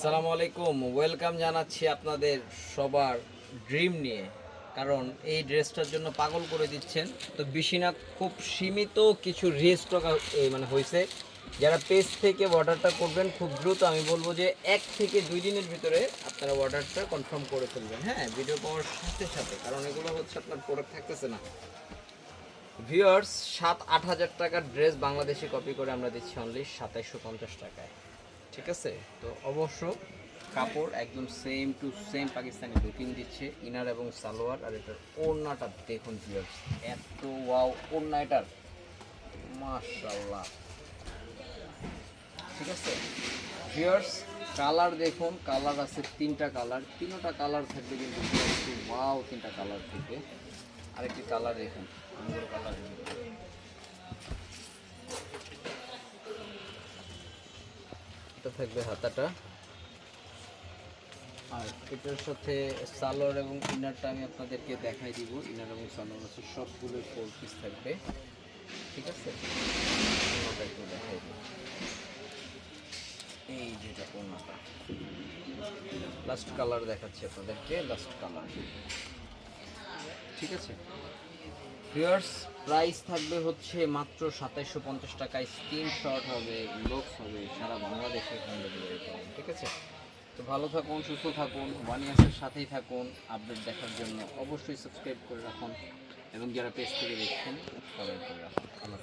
আসসালামু আলাইকুম। ওয়েলকাম জানাচ্ছি আপনাদের সবার ড্রিম নিয়ে। কারণ এই ড্রেসটার জন্য পাগল করে দিচ্ছেন। তো বেশি না খুব সীমিত কিছু রিস্টক মানে হয়েছে। যারা পেজ থেকে অর্ডারটা করবেন, খুব দ্রুত আমি বলব যে এক থেকে দুই দিনের ভিতরে আপনারা অর্ডারটা কনফার্ম করে ফেলবেন। হ্যাঁ ভিডিও পাওয়ার সাথে সাথে, কারণ এগুলো হচ্ছে আপনার প্রোডাক্ট থাকতেছে না। ভিউয়ার্স সাত আট হাজার টাকার ড্রেস বাংলাদেশে কপি করে আমরা দিচ্ছি অনলি সাতাইশশো পঞ্চাশ টাকায়। ঠিক আছে? তো অবশ্য কাপড় একদম same to same Pakistani looking দিচ্ছে, ইনার এবং সালোয়ার, আর এটার ওড়নাটা দেখুন ভিউয়ার্স এত ওয়াও ওড়না এটার। মাশাল্লাহ ঠিক আছে? ভিউয়ার্স কালার দেখুন কালার আছে তিনটা কালার তিনটা কালার থাকবে কিন্তু ওয়াও তিনটা কালার থেকে আরেকটি কালার দেখুন কালার এটা থাকবে হাতাটা। আর এটার সাথে সালোয়ার এবং ইনারটা আমি আপনাদেরকে দেখাই দিব। ইনার এবং সালোয়ার আছে সবগুলো ফোর পিস থাকবে। ঠিক আছে? দেখাই দিব এই যেটা কোনোটা? লাস্ট কালার দেখাচ্ছি আপনাদেরকে লাস্ট কালার ঠিক আছে? ভিউয়ার্স প্রাইস থাকবে হচ্ছে মাত্র সাতাইশশো পঞ্চাশ টাকায় স্ক্রিনশট হবে ইনবক্স হবে, সারা বাংলাদেশে ঠিক আছে? তো ভালো থাকুন, সুস্থ থাকুন ওয়ান ইয়ার্সের সাথেই থাকুন আপডেট দেখার জন্য অবশ্যই সাবস্ক্রাইব করে রাখুন, এবং যারা পেজ থেকে দেখছেন সবাই করে রাখুন। আল্লাহ